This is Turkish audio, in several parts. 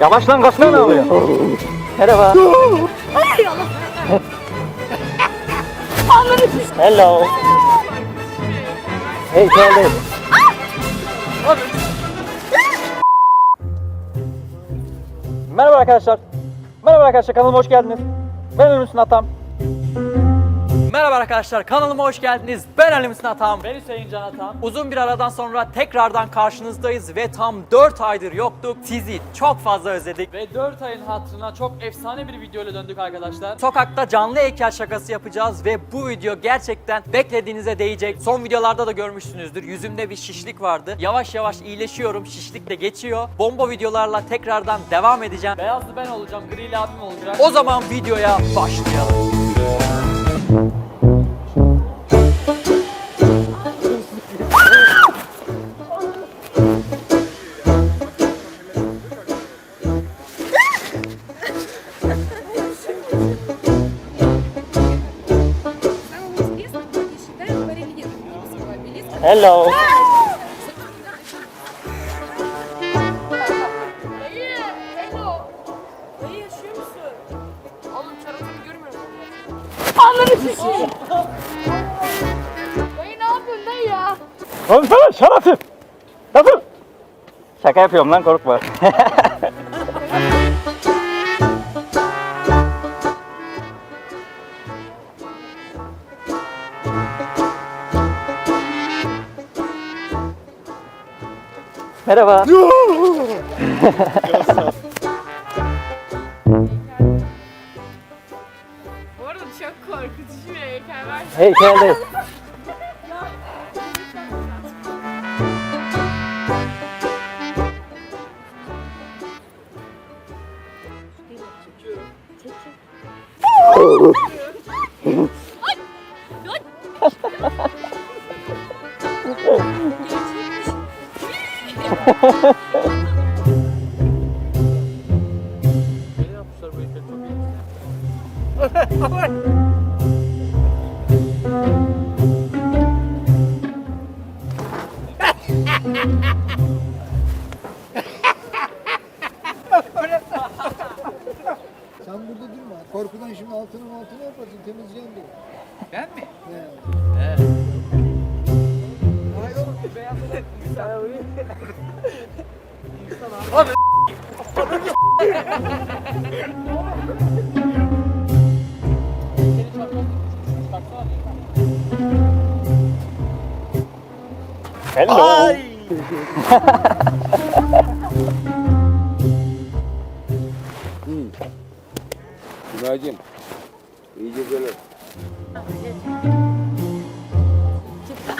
Yavaş lan kaçma ne oluyor? Merhaba. Hello. Hey Charlie. Merhaba arkadaşlar. Merhaba arkadaşlar kanalıma hoş geldiniz. Ben Ümüsün Atam. Merhaba arkadaşlar kanalıma hoş geldiniz. Ben Ali Müslüm Atam. Ben Hüseyin Can Atan. Uzun bir aradan sonra tekrardan karşınızdayız ve tam 4 aydır yoktuk. Sizi çok fazla özledik. Ve 4 ayın hatırına çok efsane bir video ile döndük arkadaşlar. Sokakta canlı heykel şakası yapacağız ve bu video gerçekten beklediğinize değecek. Son videolarda da görmüşsünüzdür. Yüzümde bir şişlik vardı. Yavaş yavaş iyileşiyorum. Şişlik de geçiyor. Bomba videolarla tekrardan devam edeceğim. Beyazlı ben olacağım, grili abim olacak. O zaman videoya başlayalım. Sikeyim. Dayı ne yapıyorsun dayı ya? Konuşsana şerefsiz. Nasıl? Şaka yapıyorum lan korkma. Merhaba. Bu arada çok korkutucu bir heykel var. Hey Sen burada durma. Korkudan şimdi altına altına yaparsın. Temizleyeceğim diye. Ben mi? He. Seni çarpmak Baksana bir. Hello. Günaydın.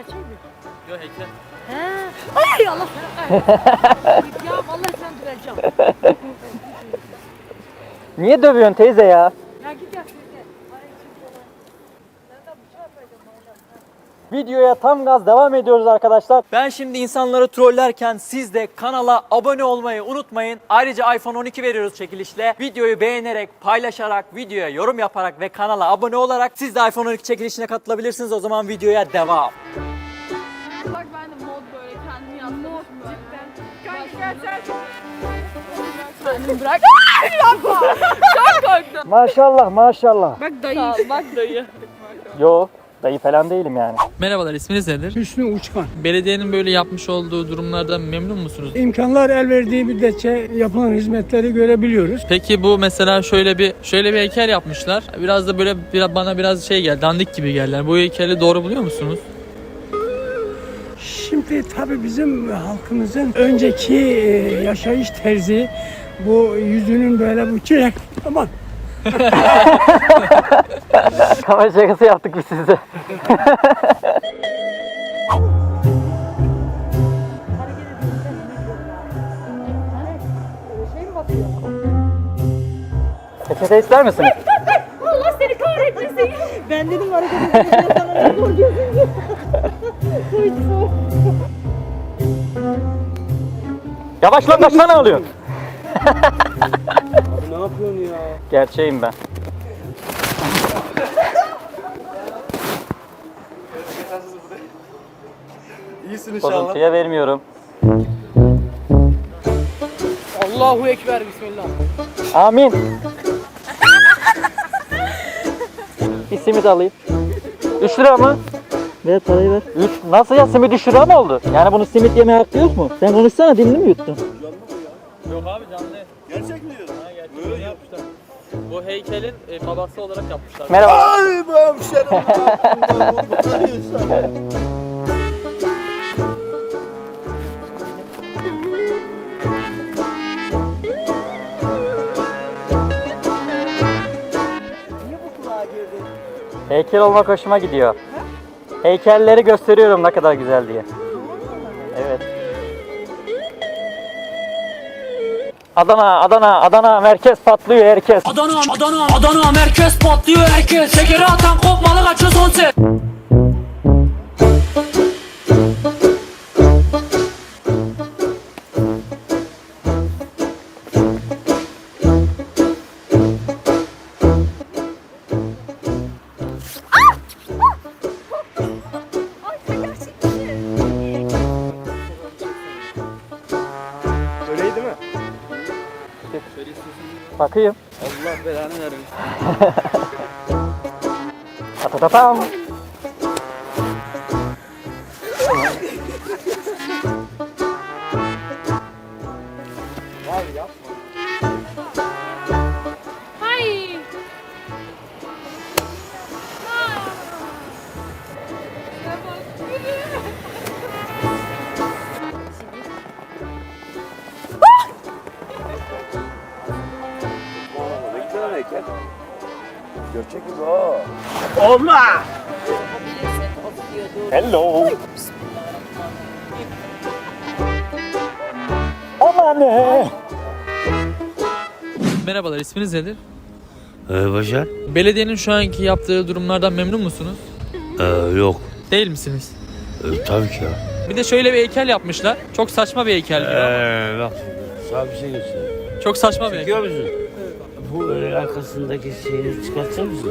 Gerçek mi? Yo heykel. He. Ay Allah sana ya vallahi sen duracağım. Niye dövüyorsun teyze ya? Ya git ya. Videoya tam gaz devam ediyoruz arkadaşlar. Ben şimdi insanları trollerken siz de kanala abone olmayı unutmayın. Ayrıca iPhone 12 veriyoruz çekilişle. Videoyu beğenerek, paylaşarak, videoya yorum yaparak ve kanala abone olarak siz de iPhone 12 çekilişine katılabilirsiniz. O zaman videoya devam. Kendimi bırak. Yapma. Çok korktum. Maşallah maşallah. Bak dayı. bak dayı. Yo Dayı falan değilim yani. Merhabalar isminiz nedir? Hüsnü Uçkan. Belediyenin böyle yapmış olduğu durumlardan memnun musunuz? İmkanlar el verdiği müddetçe yapılan hizmetleri görebiliyoruz. Peki bu mesela şöyle bir şöyle bir heykel yapmışlar. Biraz da böyle biraz bana biraz şey geldi, dandik gibi geldi. Bu heykeli doğru buluyor musunuz? Şimdi tabii bizim halkımızın önceki e, yaşayış terzi bu yüzünün böyle bu çilek aman Kamera şakası yaptık biz size. Peçete ister misin? Allah seni kahretmesin. Ben dedim hareket ki? Yavaş lan kaç tane alıyorsun? Ne yapıyorsun ya? Gerçeğim ben. İyisin inşallah. Bozuntuya vermiyorum. Allahu ekber bismillah. Amin. Bir simit alayım. 3 lira mı? Ver parayı ver. 3 nasıl ya simit 3 lira mı oldu? Yani bunu simit yeme hakkı yok mu? Sen konuşsana dilini mi yuttun? Yok abi canlı. Gerçek mi diyorsun? Ha, gerçekten yapmışlar. Bu heykelin e, babası olarak yapmışlar. Merhaba. Ay bu hemşerim. Heykel olmak hoşuma gidiyor. Heykelleri gösteriyorum ne kadar güzel diye. Adana, Adana, Adana merkez patlıyor herkes. Adana, Adana, Adana merkez patlıyor herkes. Şekeri atan kopmalı kaçıyor son ses. Bakayım. Allah belanı versin. Patatatam. Hello. Aman ne? Merhabalar isminiz nedir? Ee, Başar? Belediyenin şu anki yaptığı durumlardan memnun musunuz? Ee, yok. Değil misiniz? Ee, tabii ki ya. Bir de şöyle bir heykel yapmışlar. Çok saçma bir heykel. Ee, bak sana bir şey göstereyim. Çok saçma bir heykel. Görüyor musun? Bu e, arkasındaki şeyi çıkartır mısın?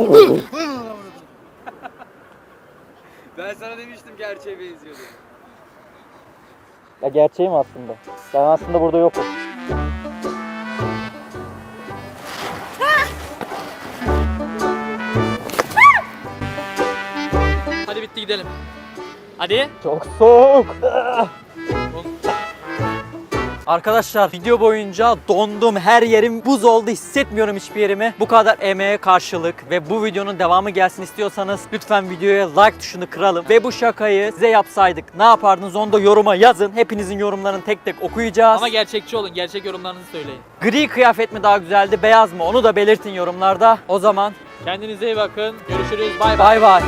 Ben sana demiştim gerçeğe benziyordu. Ya gerçeğim aslında. Ben aslında burada yokum. Hadi bitti gidelim. Hadi. Çok soğuk. Arkadaşlar video boyunca dondum. Her yerim buz oldu. Hissetmiyorum hiçbir yerimi. Bu kadar emeğe karşılık ve bu videonun devamı gelsin istiyorsanız lütfen videoya like tuşunu kıralım. Ve bu şakayı size yapsaydık ne yapardınız onu da yoruma yazın. Hepinizin yorumlarını tek tek okuyacağız. Ama gerçekçi olun. Gerçek yorumlarınızı söyleyin. Gri kıyafet mi daha güzeldi, beyaz mı? Onu da belirtin yorumlarda. O zaman Kendinize iyi bakın. Görüşürüz. Bay bay. bay bay.